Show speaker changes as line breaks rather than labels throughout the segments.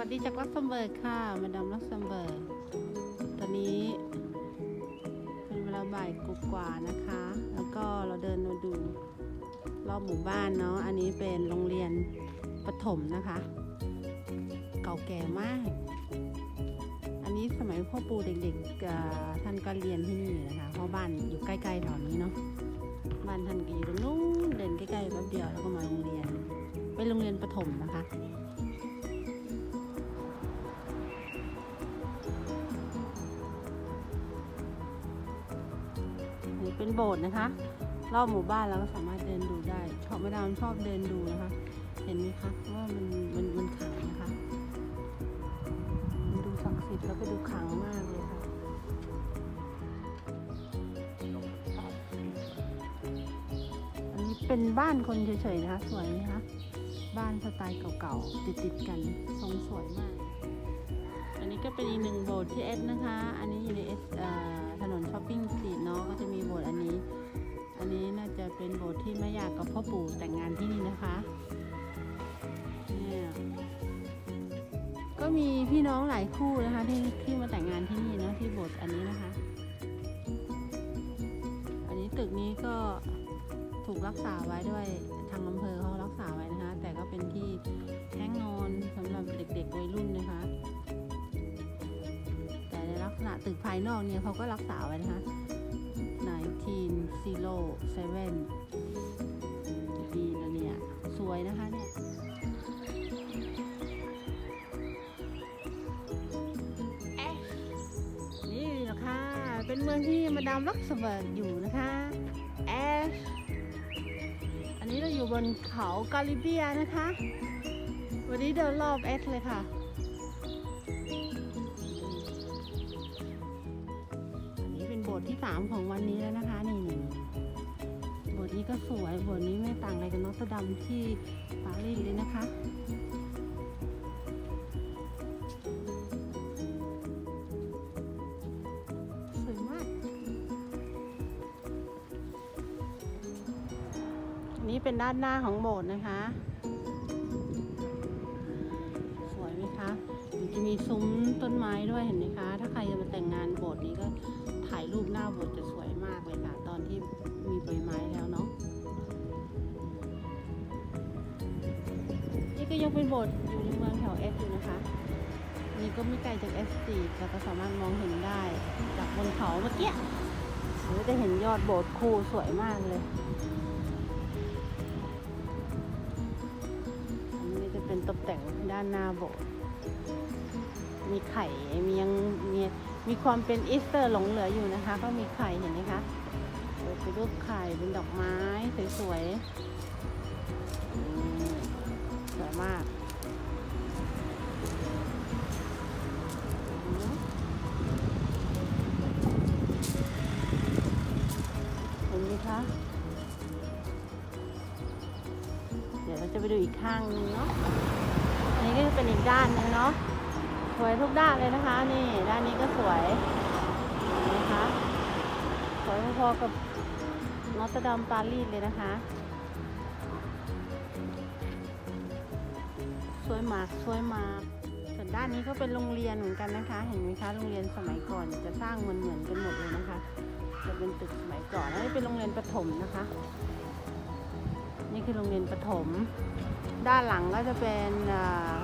วัสดีจากลักเซมเบิร์กค่ะ มาดามลักเซมเบิร์กตอนนี้ เป็นเวลาบ่ายกกว่านะคะ แล้วก็เราเดินมาดูรอบหมู่บ้านเนาะ อันนี้เป็นโรงเรียนประถมนะคะ เก่าแก่มาก อันนี้สมัยพ่อปู่เด็กๆท่านก็เรียนที่นี่นะคะ เพราะบ้านอยู่ใกล้ๆแถวนี้เนาะ บ้านท่านก็อยู่ตรงนู้นเดินใกล้ๆแป๊บเดียวแล้วก็มาโรงเรียน เป็นโรงเรียนประถมนะคะ เป็นโบสถ์นะคะรอบหมู่บ้านเราก็สามารถเดินดูได้ ชอบมาดามชอบเดินดูนะคะ เห็นไหมคะว่ามันมันมันขลังนะคะมันดูศักดิ์สิทธิ์แล้วก็ดูขลังมากเลยค่ะอันนี้เป็นบ้านคนเฉยๆนะคะ สวยไหมคะ บ้านสไตล์เก่าๆติดๆกันทรงสวยมาก เป็นอีกหนึ่งโบสถ์ที่เอสนะคะ อันนี้อยู่ในเอสถนนช้อปปิ้งสตรีทเนาะก็จะมีโบสถ์อันนี้ อันนี้น่าจะเป็นโบสถ์ที่แม่ยากับพ่อปู่แต่งงานที่นี่นะคะเนี่ยก็มีพี่น้องหลายคู่นะคะที่ที่มาแต่งงานที่นี่เนาะที่โบสถ์อันนี้นะคะ อันนี้ตึกนี้ก็ถูกรักษาไว้ด้วยทางอำเภอ ภายนอกเนี่ยเขาก็รักษาไว้นะคะ1907ปีแล้วเนี่ย สวยนะคะเนี่ยเอ๊ะนี่แหละคะเป็นเมืองที่มาดามลักสเบิร์กอยู่นะคะแอชอันนี้เราอยู่บนเขากาลิเบียนะคะ วันนี้เดินรอบเอสเลยค่ะ อันนี้เป็นโบสถ์ที่สามของวันนี้แล้วนะคะ นี่นี่บสถ์นี้ก็สวยบสถ์นี้ไม่ต่างอะไรกับนอตดัมที่ปารีสเลยนะคะสวยมากนนี้เป็นด้านหน้าของโบสถ์นะคะ สวยไหมคะ มันจะมีซุ้มต้นไม้ด้วยเห็นไหมคะ ถ้าใครจะมาแต่งงานโบสถ์นี้ก็ ถ่ายรูปหน้าโบสถ์จะสวยมากเลยค่ะ ตอนที่มีใบไม้แล้วเนาะนี่ก็ยังเป็นโบสถ์อยู่ในเมืองแถวเอสอยู่นะคะ นี่ก็ไม่ไกลจากเอสตีเราก็สามารถมองเห็นได้จากบนเขาเมื่อกี้หรือจะเห็นยอดโบสถ์คูสวยมากเลยอันนี้จะเป็นตกแต่งด้านหน้าโบสถ์ มีไข่มียังมีมีความเป็นอีสเตอร์หลงเหลืออยู่นะคะ ก็มีไข่เห็นไหมคะเป็นรูปไข่เป็นดอกไม้สวยๆสวยมากเห็นไหมคะ เดี๋ยวเราจะไปดูอีกข้างนึงเนาะอันนี้ก็จะเป็นอีกด้านหนึงเนาะ สวยทุกด้านเลยนะคะ นี่ด้านนี้ก็สวยนไหมคะสวยพอๆกับนอตต์ดัมปารีสเลยนะคะ สวยมากสวยมากส่วนด้านนี้ก็เป็นโรงเรียนเหมือนกันนะคะ เห็นไหมคะโรงเรียนสมัยก่อนจะสร้างเหมือนเหมือนกันหมดเลยนะคะ จะเป็นตึกสมัยก่อนแล้วนี่เป็นโรงเรียนประถมนะคะ นี่คือโรงเรียนประถม ด้านหลังก็จะเป็น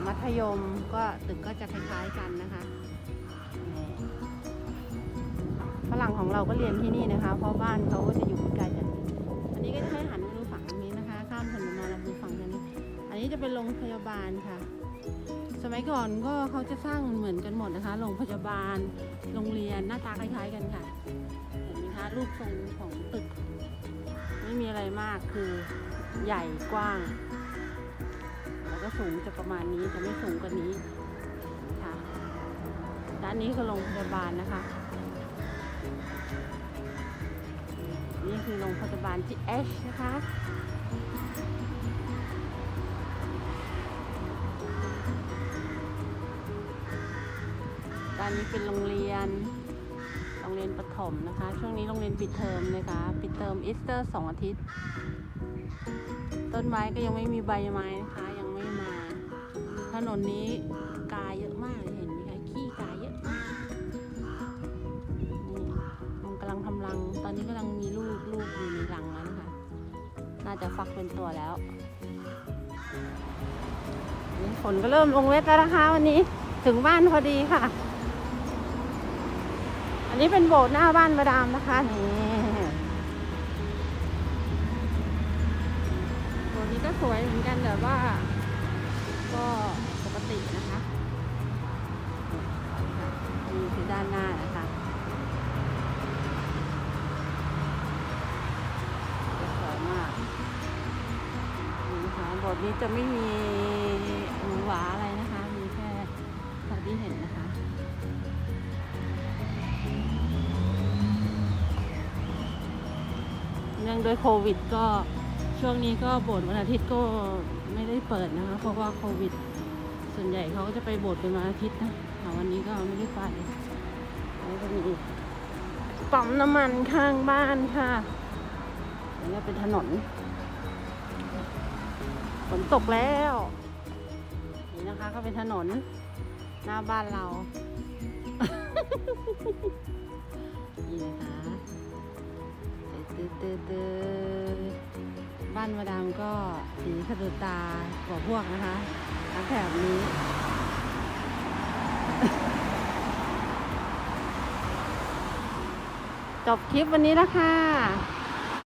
มัธยมก็ตึกก็จะคล้ายๆกันนะคะฝรั่งของเราก็เรียนที่นี่นะคะ เพราะบ้านเขาก็จะอยู่ใกล้กันอันนี้ก็จะให้หันมาดูฝั่งนี้นะคะ ข้ามถนนมาเราดูฝั่งนี้ อันนี้จะเป็นโรงพยาบาลค่ะ สมัยก่อนก็เขาจะสร้างเหมือนกันหมดนะคะโรงพยาบาลโรงเรียนหน้าตาคล้ายๆกันค่ะเห็นไหมคะรูปทรงของตึก ไม่มีอะไรมากคือ ใหญ่กว้าง แล้วก็สูงจะประมาณนี้จะไม่สูงกว่านี้ค่ะด้านนี้คือโรงพยาบาลนะคะ นี่คือโรงพยาบาลที่เอชนะคะด้านนี้เป็นโรงเรียนโรงเรียนประถมนะคะ ช่วงนี้โรงเรียนปิดเทอมนะคะ ปิดเทอมอีสเตอร์สองอาทิตย์ ต้นไม้ก็ยังไม่มีใบไม้นะคะ ยังไม่มา ถนนนี้กาเยอะมากเห็นไหมคะขี้กาเยอะมากนี่มันกำลังทำรัง ตอนนี้กำลังมีลูกลูกอยู่ในรังแล้วนะคะ น่าจะฟักเป็นตัวแล้วฝนก็เริ่มลงเวทแล้วนะคะ วันนี้ถึงบ้านพอดีค่ะ อันนี้เป็นโบสถ์หน้าบ้านประดามนะคะนี่ สถ์นี้ก็สวยเหมือนกันแต่ว่า ก็ปกตินะคะนี่คือด้านหน้านะคะสวยมากนี่นะคะบสถ์นี้จะไม่มีหรูหราอะไรนะคะ มีแค่เท่าที่เห็นนะคะเนื่องด้วยโควิดก็ ช่วงนี้ก็โบสถ์วันอาทิตย์ก็ไม่ได้เปิดนะคะ เพราะว่าโควิด ส่วนใหญ่เขาก็จะไปโบสถ์เป็นวันอาทิตย์นะแต่วันนี้ก็ไม่ได้ไปแล้วก็มีปั๊มน้ำมันข้างบ้านค่ะอันนี้เป็นถนนฝนตกแล้ว นี่นะคะก็เป็นถนนหน้าบ้านเรา นี่นะคะตืดตืดตืด บ้านมาดามก็สีสะดุดตากว่าพวกนะคะทั้งแถบนี้ จบคลิปวันนี้แล้วค่ะ